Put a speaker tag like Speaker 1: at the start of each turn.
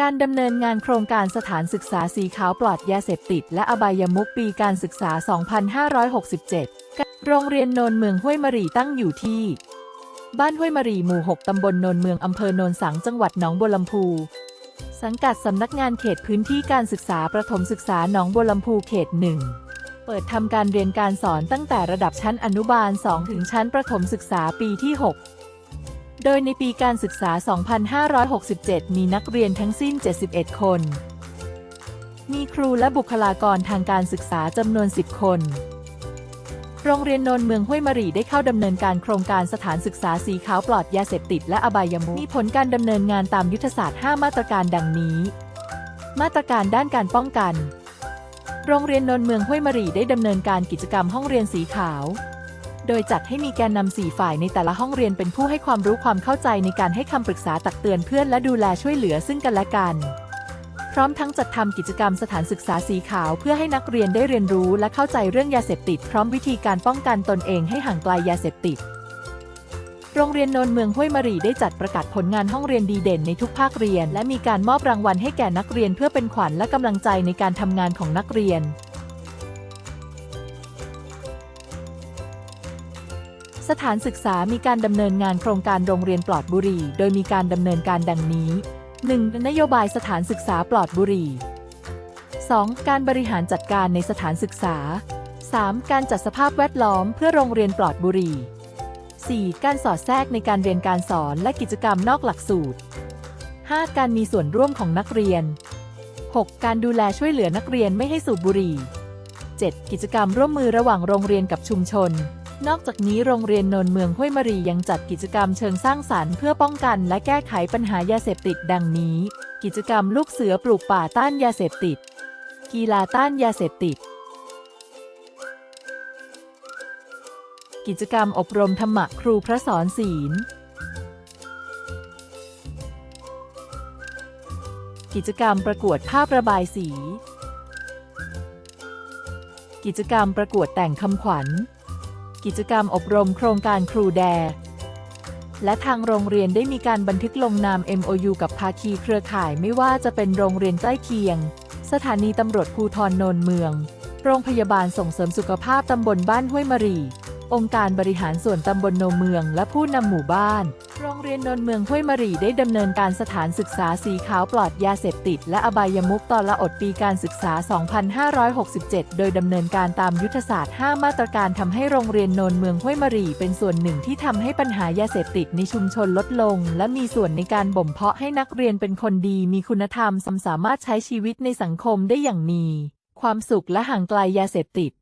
Speaker 1: การดำเนินงานโครงการสถานศึกษาสีขาวปลอดยาเสพติด และอบายมุขปีการศึกษา 2567 โรงเรียนโนนเมืองห้วยมรีตั้งอยู่ที่ บ้านห้วยมรีหมู่ 6 ตำบลโนนเมือง อำเภอโนนสัง จังหวัดหนองบัวลำพู สังกัดสำนักงานเขตพื้นที่การศึกษาประถมศึกษาหนองบัวลำพูเขตหนึ่งเปิดทำการเรียนการสอนตั้งแต่ระดับชั้นอนุบาล 2 ถึงชั้นประถมศึกษาปีที่ 6 โดยในปีการศึกษา 2567 มีนักเรียนทั้งสิ้น 71 คน มีครูและบุคลากรทางการศึกษาจำนวน 10 คน โรงเรียนนนเมืองห้วยมะรีได้เข้าดำเนินการโครงการสถานศึกษาสีขาวปลอดยาเสพติดและอบายมุขมีผลการดำเนินงานตามยุทธศาสตร์ 5 มาตรการดังนี้ มาตรการด้านการป้องกัน โรงเรียนนนเมืองห้วยมะรีได้ดำเนินการกิจกรรมห้องเรียนสีขาว โดยจัดให้มีแกนนำสี่ฝ่ายในแต่ละห้องเรียนเป็นผู้ให้ความรู้ความเข้าใจในการให้คำปรึกษาตักเตือนเพื่อนและดูแลช่วยเหลือซึ่งกันและกัน พร้อมทั้งจัดทำกิจกรรมสถานศึกษาสีขาวเพื่อให้นักเรียนได้เรียนรู้และเข้าใจเรื่องยาเสพติด พร้อมวิธีการป้องกันตนเองให้ห่างไกลยาเสพติดโรงเรียนโนนเมืองห้วยมะรีได้จัดประกาศผลงานห้องเรียนดีเด่นในทุกภาคเรียน และมีการมอบรางวัลให้แก่นักเรียนเพื่อเป็นขวัญและกำลังใจในการทำงานของนักเรียน สถานศึกษามีการดำเนินงานโครงการโรงเรียนปลอดบุหรี่ โดยมีการดำเนินการดังนี้ 1. นโยบายสถานศึกษาปลอดบุหรี่ 2. การบริหารจัดการในสถานศึกษา 3. การจัดสภาพแวดล้อมเพื่อโรงเรียนปลอดบุหรี่ 4. การสอดแทรกในการเรียนการสอนและกิจกรรมนอกหลักสูตร 5. การมีส่วนร่วมของนักเรียน 6. การดูแลช่วยเหลือนักเรียนไม่ให้สูบบุหรี่ 7. กิจกรรมร่วมมือระหว่างโรงเรียนกับชุมชน นอกจากนี้โรงเรียนโนนเมืองห้วยมรียังจัดกิจกรรมเชิงสร้างสรรค์เพื่อป้องกันและแก้ไขปัญหายาเสพติดดังนี้ กิจกรรมลูกเสือปลูกป่าต้านยาเสพติด กีฬาต้านยาเสพติด กิจกรรมอบรมธรรมะครูพระสอนศีล กิจกรรมประกวดภาพระบายสี กิจกรรมประกวดแต่งคำขวัญ กิจกรรมอบรมโครงการครูแด และทางโรงเรียนได้มีการบันทึกลงนาม MOU กับภาคีเครือข่ายไม่ว่าจะเป็นโรงเรียนใกล้เคียง สถานีตำรวจภูทรโนนเมือง โรงพยาบาลส่งเสริมสุขภาพตำบลบ้านห้วยมรี องค์การบริหารส่วนตำบลโนเมือง และผู้นำหมู่บ้าน เรียนนนเมืองห้วยมะรีได้ดำเนินการสถานศึกษาสีขาวปลอดยาเสพติด และอบายมุขตอนละอดปีการศึกษา 2567 โดยดำเนินการตามยุทธศาสตร์ 5 มาตรการทำให้โรงเรียนนนเมืองห้วยมะรีเป็นส่วนหนึ่งที่ทำให้ปัญหายาเสพติดในชุมชนลดลง และมีส่วนในการบ่มเพาะให้นักเรียนเป็นคนดีมีคุณธรรมสามารถใช้ชีวิตในสังคมได้อย่างมีความสุขและห่างไกลยาเสพติด